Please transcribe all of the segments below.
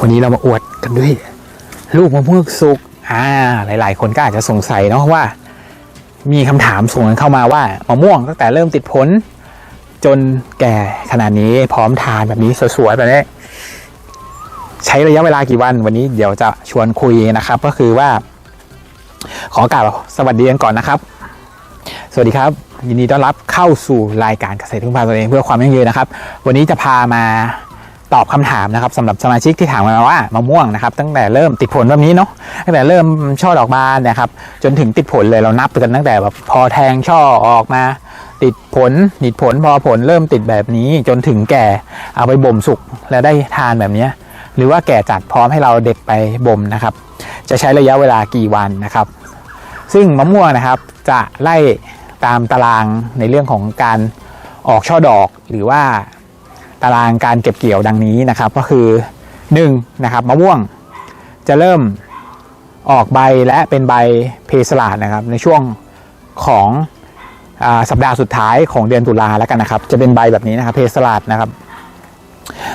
วันนี้เรามาอวดกันด้วย ลูกมะม่วงสุกอ่า หลาย ๆ คนก็อาจจะสงสัยเนาะว่า มีคำถามส่งกันเข้ามาว่ามะม่วงตั้งแต่เริ่มติดผล จนแก่ขนาดนี้พร้อมทานแบบนี้สวยๆแบบนี้ใช้ระยะเวลากี่วันวันนี้เดี๋ยวจะชวนคุยนะครับ ก็คือว่า ขอกล่าวสวัสดีกันก่อนนะครับ สวัสดีครับ ยินดีต้อนรับเข้าสู่รายการเกษตรพึ่งพาตัวเองเพื่อความยั่งยืนนะครับ วันนี้จะพามา ตอบคำถามนะครับสำหรับสมาชิกที่ถามมาว่ามะม่วงนะครับตั้งแต่เริ่มติดผลแบบนี้เนาะตั้งแต่เริ่มช่อดอกบานนะครับจนถึงติดผลเลยเรานับกันตั้งแต่แบบพอแทงช่อออกมา ติดผลติดผลพอผลเริ่มติดแบบนี้จนถึงแก่เอาไปบ่มสุกแล้วได้ทานแบบนี้หรือว่าแก่จัดพร้อมให้เราเด็ดไปบ่มนะครับ จะใช้ระยะเวลากี่วันนะครับ ซึ่งมะม่วงนะครับจะไล่ตามตารางในเรื่องของการออกช่อดอกหรือว่า ตารางการเก็บเกี่ยวดังนี้นะครับ ก็คือ1นะครับมะม่วงจะเริ่มออกใบและเป็นใบเพสลาดนะครับ ในช่วงของอสัปดาห์สุดท้ายของเดือนตุลาแล้วกันนะครับ จะเป็นใบแบบนี้นะครับเพสลาดนะครับ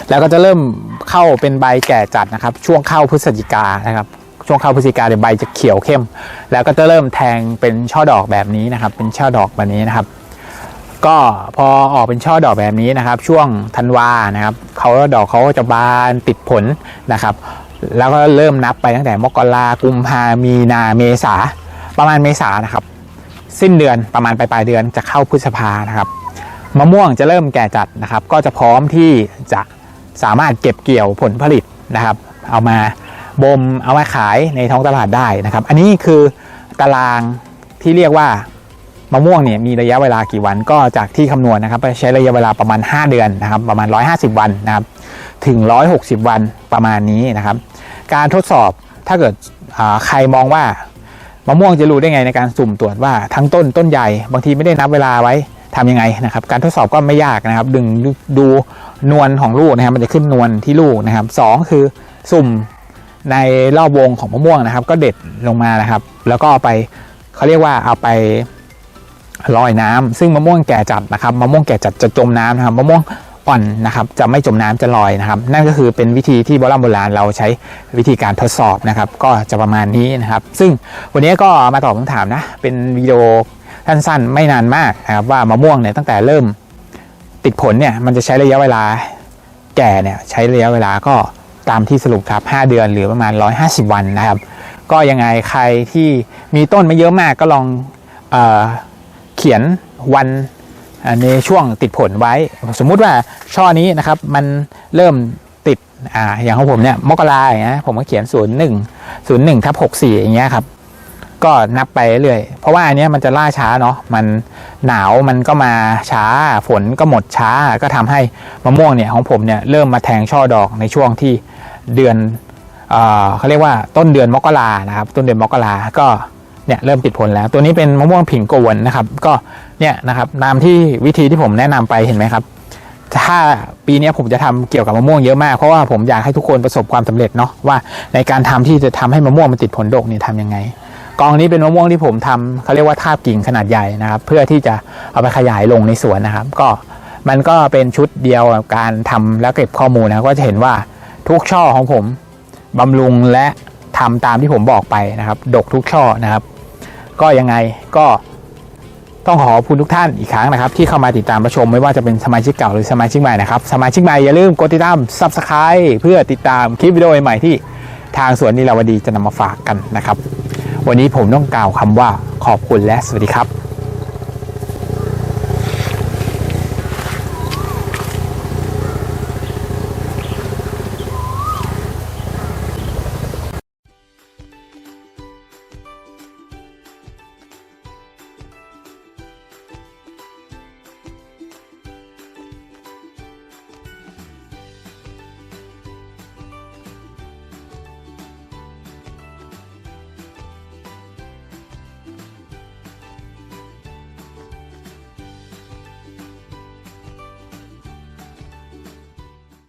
แล้วก็จะเริ่มเข้าเป็นใบแก่จัดนะครับ ช่วงเข้าพฤศจิกานะครับช่วงเข้าพฤศจิกาเนี่ยวใบจะเขียวเข้ม แล้วก็จะเริ่มแทงเป็นช่อดอกแบบนี้นะครับ เป็นช่อดอกแบบนี้นะครับ ก็พอออกเป็นช่อดอกแบบนี้นะครับ ช่วงธันวานะครับเขาดอกเขาก็จะบานติดผลนะครับ แล้วก็เริ่มนับไปตั้งแต่มกรากุมภามีนาเมษาประมาณเมษานะครับ สิ้นเดือนประมาณปลายปลายเดือนจะเข้าพฤษภานะครับมะม่วงจะเริ่มแก่จัดนะครับ ก็จะพร้อมที่จะสามารถเก็บเกี่ยวผลผลิตนะครับ เอามาบ่มเอามาขายในท้องตลาดได้นะครับ อันนี้คือตารางที่เรียกว่า มะม่วงเนี่ยมีระยะเวลากี่วันก็จากที่คำนวณนะครับใช้ระยะเวลาประมาณ 5 เดือนนะครับประมาณ 150 วันนะครับถึง 160 วันประมาณนี้นะครับ การทดสอบถ้าเกิดใครมองว่ามะม่วงจะรู้ได้ไงในการสุ่มตรวจว่าทั้งต้นต้นใหญ่บางทีไม่ได้นับเวลาไว้ทำยังไงนะครับ การทดสอบก็ไม่ยากนะครับ ดึงดูนวลของลูกนะครับ มันจะขึ้นนวลที่ลูกนะครับสองคือสุ่มในรอบวงของมะม่วงนะครับ ก็เด็ดลงมานะครับ แล้วก็ไปเขาเรียกว่าเอาไป ลอยน้ำซึ่งมะม่วงแก่จัดนะครับมะม่วงแก่จัดจะจมน้ำนะครับมะม่วงอ่อนนะครับจะไม่จมน้ำจะลอยนะครับ นั่นก็คือเป็นวิธีที่โบราณโบราณเราใช้วิธีการทดสอบนะครับ ก็จะประมาณนี้นะครับ ซึ่งวันนี้ก็มาตอบคำถามนะเป็นวิดีโอสั้นๆไม่นานมากนะครับว่ามะม่วงเนี่ยตั้งแต่เริ่มติดผลเนี่ยมันจะใช้ระยะเวลาแก่เนี่ยใช้ระยะเวลาก็ตามที่สรุปครับ 5 เดือนหรือประมาณ 150 วันนะครับ ก็ยังไงใครที่มีต้นไม่เยอะมากก็ลองเออ ขียนวันในช่วงติดผลไว้ สมมุติว่าช่อนี้นะครับมันเริ่มติดอ่าอย่างของผมเนี่ยมกราอย่างเงี้ยผมก็เขียน 0 1 0 1ทับ64 อย่างเงี้ยครับก็นับไปเรื่อยเพราะว่าอันเนี้ยมันจะล่าช้าเนาะมันหนาวมันก็มาช้าฝนก็หมดช้าก็ทำให้มะม่วงเนี่ยของผมเนี่ยเริ่มมาแทงช่อดอกในช่วงที่เดือนเอ่อเขาเรียกว่าต้นเดือนมกรานะครับต้นเดือนมกราก็ เนี่ยเริ่มติดผลแล้ว ตัวนี้เป็นมะม่วงผิงโกวนนะครับ ก็เนี่ยนะครับตามที่วิธีที่ผมแนะนำไปเห็นไหมครับ ถ้าปีนี้ผมจะทำเกี่ยวกับมะม่วงเยอะมาก เพราะว่าผมอยากให้ทุกคนประสบความสำเร็จเนาะว่าในการทำที่จะทำให้มะม่วงมันติดผลดกเนี่ยทำยังไงกองนี้เป็นมะม่วงที่ผมทำเขาเรียกว่าทาบกิ่งขนาดใหญ่นะครับ เพื่อที่จะเอาไปขยายลงในสวนนะครับ ก็มันก็เป็นชุดเดียวกับการทำแล้วเก็บข้อมูลนะก็จะเห็นว่าทุกช่อของผมบำรุงและทำตามที่ผมบอกไปนะครับ ดกทุกช่อนะครับ ก็ยังไงก็ต้องขอขอบคุณทุกท่านอีกครั้งนะครับ ที่เข้ามาติดตามรับชมไม่ว่าจะเป็นสมาชิกเก่าหรือสมาชิกใหม่นะครับ สมาชิกใหม่อย่าลืมกดติดตาม Subscribe เพื่อติดตามคลิปวิดีโอใหม่ที่ทางสวนนิราวดีจะนำมาฝากกันนะครับ วันนี้ผมต้องกล่าวคำว่าขอบคุณและสวัสดีครับ